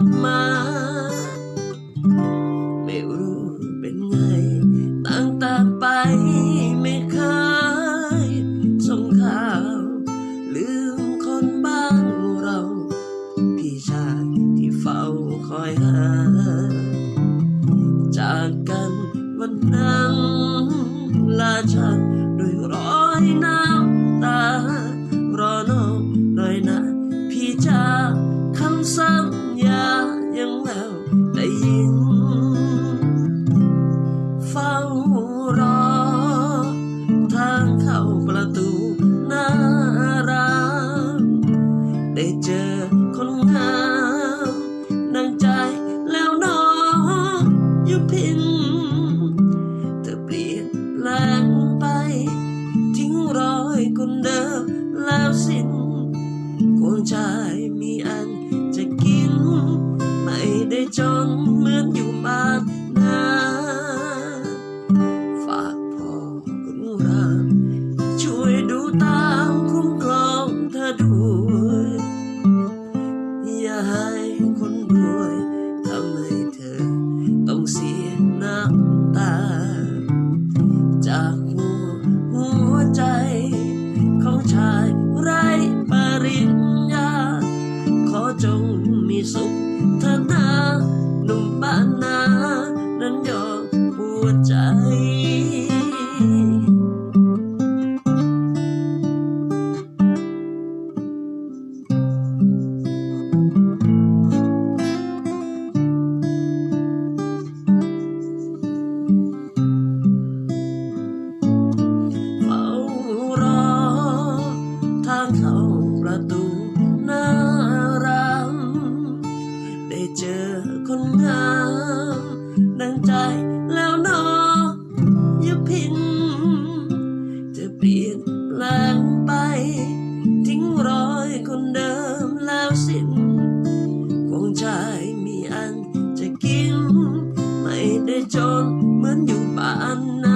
บมา ไม่รู้เป็นไง ต่างตๆไปไม่เคยส่งข่าว ลืมคนบ้างเรา พี่ชายที่เฝ้าคอยหา จากกันวันนั้นลาฉัน ยคนเดิมแล้วสิ้นคงใจมีอันจะกิน ไม่ได้จนเหมือนอยู่ คนเดิมแล้วสิ้นคงใจมีอันจะกิน ไม่ได้จนเหมือนอยู่บ้านนะ